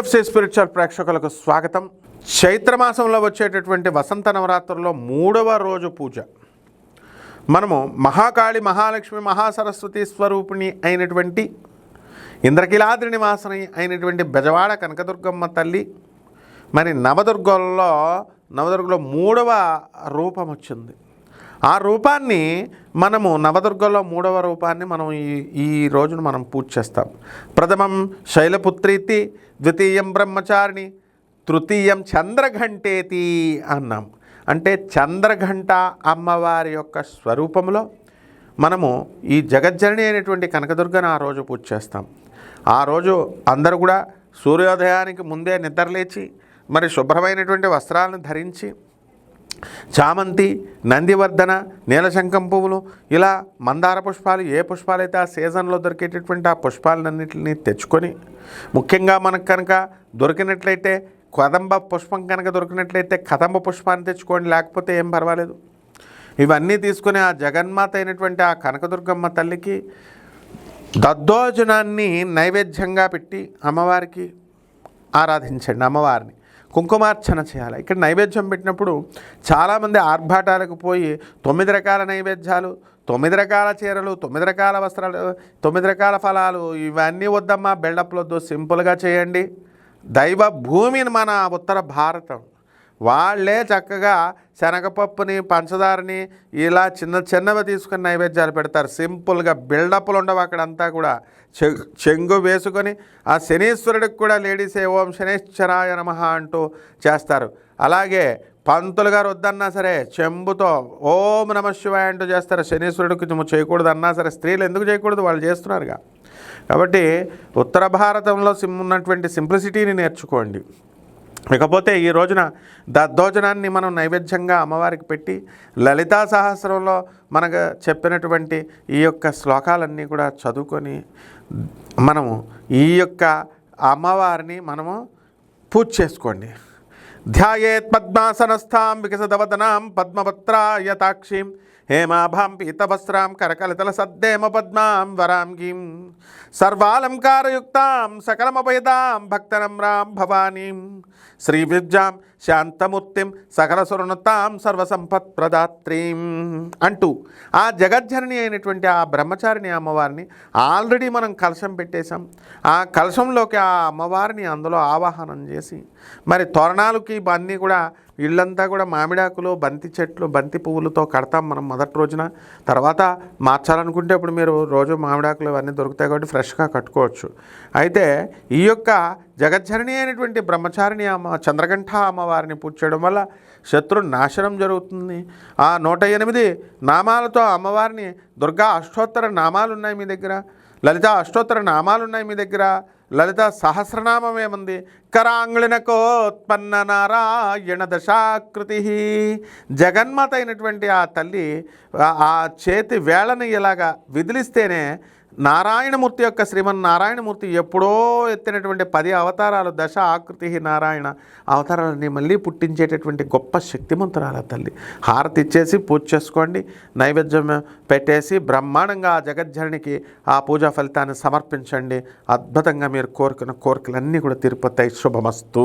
TFC spiritual ప్రేక్షకులకు స్వాగతం. చైత్రమాసంలో వచ్చేటటువంటి వసంత నవరాత్రుల్లో మూడవ రోజు పూజ. మనము మహాకాళి మహాలక్ష్మి మహాసరస్వతి స్వరూపిణి అయినటువంటి ఇంద్రకిలాద్రి నివాసని అయినటువంటి బెజవాడ కనకదుర్గమ్మ తల్లి మరి నవదుర్గంలో నవదుర్గలో మూడవ రూపం వచ్చింది. ఆ రూపాన్ని మనము నవదుర్గలో మూడవ రూపాన్ని మనం ఈ ఈ రోజును మనం పూజ చేస్తాం. ప్రథమం శైలపుత్రీతి ద్వితీయం బ్రహ్మచారిణి తృతీయం చంద్రఘంటేతి అన్నాం. అంటే చంద్రఘంట అమ్మవారి యొక్క స్వరూపంలో మనము ఈ జగజ్జనని అయినటువంటి కనకదుర్గను ఆ రోజు పూజ చేస్తాం. ఆ రోజు అందరూ కూడా సూర్యోదయానికి ముందే నిద్రలేచి మరి శుభ్రమైనటువంటి వస్త్రాలను ధరించి చామంతి నందివర్ధన నీలశంఖం పువ్వులు ఇలా మందార పుష్పాలు ఏ పుష్పాలైతే ఆ సీజన్లో దొరికేటటువంటి ఆ పుష్పాలన్నింటినీ తెచ్చుకొని ముఖ్యంగా మనకు కనుక దొరికినట్లయితే కదంబ పుష్పం కనుక దొరికినట్లయితే కదంబ పుష్పాన్ని తెచ్చుకోండి లేకపోతే ఏం పర్వాలేదు. ఇవన్నీ తీసుకుని ఆ జగన్మాత అయినటువంటి ఆ కనకదుర్గమ్మ తల్లికి దద్దోజనాన్ని నైవేద్యంగా పెట్టి అమ్మవారికి ఆరాధించండి అమ్మవారిని. కుంకుమార్చన చేయాలి. ఇక్కడ నైవేద్యం పెట్టినప్పుడు చాలామంది ఆర్భాటాలకు పోయి తొమ్మిది రకాల నైవేద్యాలు తొమ్మిది రకాల చీరలు తొమ్మిది రకాల వస్త్రాలు తొమ్మిది రకాల ఫలాలు ఇవన్నీ వద్దమ్మా బిల్డప్లు వద్దు సింపుల్గా చేయండి. దైవ భూమిని మన ఉత్తర భారతం. వాళ్ళే చక్కగా శనగపప్పుని పంచదారని ఇలా చిన్న చిన్నవి తీసుకుని నైవేద్యాలు పెడతారు. సింపుల్గా బిల్డప్లు ఉండవు అక్కడంతా కూడా. చె- చెంగు వేసుకొని ఆ శనీశ్వరుడికి కూడా లేడీసే ఓం శనేశ్వరాయ నమ అంటూ చేస్తారు. అలాగే పంతులు గారు వద్దన్నా సరే చెంబుతో ఓం నమ శివాయ అంటూ చేస్తారు. శనీశ్వరుడికి చేయకూడదు అన్నా సరే స్త్రీలు ఎందుకు చేయకూడదు? వాళ్ళు చేస్తున్నారుగా. కాబట్టి ఉత్తర భారతంలో సిమ్ ఉన్నటువంటి సింప్లిసిటీని నేర్చుకోండి. ఇకపోతే ఈ రోజున దద్దోజనాన్ని మనం నైవేద్యంగా అమ్మవారికి పెట్టి లలితా సహస్రంలో మనకు చెప్పినటువంటి ఈ యొక్క శ్లోకాలన్నీ కూడా చదువుకొని మనము ఈ యొక్క అమ్మవారిని మనము పూజ చేసుకోండి. ధ్యాయేత్ పద్మాసనస్థాం వికసదవదనాం పద్మపత్రాయతాక్షీం హేమాభాం పీతవస్త్రాం కరకలితల సద్దేమ పద్మాం వరాంగీం సర్వాలంకారయుక్తాం సకలమపయదాం భక్తనమ్రాం భవానీం శ్రీవిద్యాం శాంతమూర్తిం సకల సురణతాం సర్వసంపత్ప్రదాత్రీం అంటూ ఆ జగజ్జనని అయినటువంటి ఆ బ్రహ్మచారిణి అమ్మవారిని ఆల్రెడీ మనం కలశం పెట్టేశాం. ఆ కలశంలోకి ఆ అమ్మవారిని అందులో ఆవాహనం చేసి మరి తోరణాలకి అన్నీ కూడా ఇళ్ళంతా కూడా మామిడాకులు బంతి చెట్లు బంతి పువ్వులతో కడతాం మనం మొదటి రోజున. తర్వాత మార్చాలనుకుంటే ఇప్పుడు మీరు రోజు మామిడాకులు ఇవన్నీ దొరుకుతాయి కాబట్టి ఫ్రెష్గా కట్టుకోవచ్చు. అయితే ఈ యొక్క జగజ్జరణి అయినటువంటి బ్రహ్మచారిణి అమ్మ చంద్రగంఠ అమ్మవారిని పూజ చేయడం వల్ల శత్రు నాశనం జరుగుతుంది. ఆ నూట ఎనిమిది నామాలతో అమ్మవారిని దుర్గా అష్టోత్తర నామాలు ఉన్నాయి మీ దగ్గర. లలిత అష్టోత్తర నామాలున్నాయి మీ దగ్గర? లలిత సహస్రనామం ఏముంది? కరాంగుళినకోత్పన్న నారాయణ దశాకృతి. జగన్మాత అయినటువంటి ఆ తల్లి ఆ- ఆ చేతి వేళని ఇలాగా విదిలిస్తేనే నారాయణమూర్తి యొక్క శ్రీమన్ నారాయణమూర్తి ఎప్పుడో ఎత్తినటువంటి పది అవతారాలు దశ ఆకృతి నారాయణ అవతారాలని మళ్ళీ పుట్టించేటటువంటి గొప్ప శక్తిమంతురాల తల్లి. హారతి ఇచ్చేసి పూజ చేసుకోండి నైవేద్యం పెట్టేసి బ్రహ్మాండంగా ఆ జగజ్జరణికి ఆ పూజా ఫలితాన్ని సమర్పించండి. అద్భుతంగా మీరు కోరుకున్న కోరికలన్నీ కూడా తీరిపోతాయి. శుభమస్తు.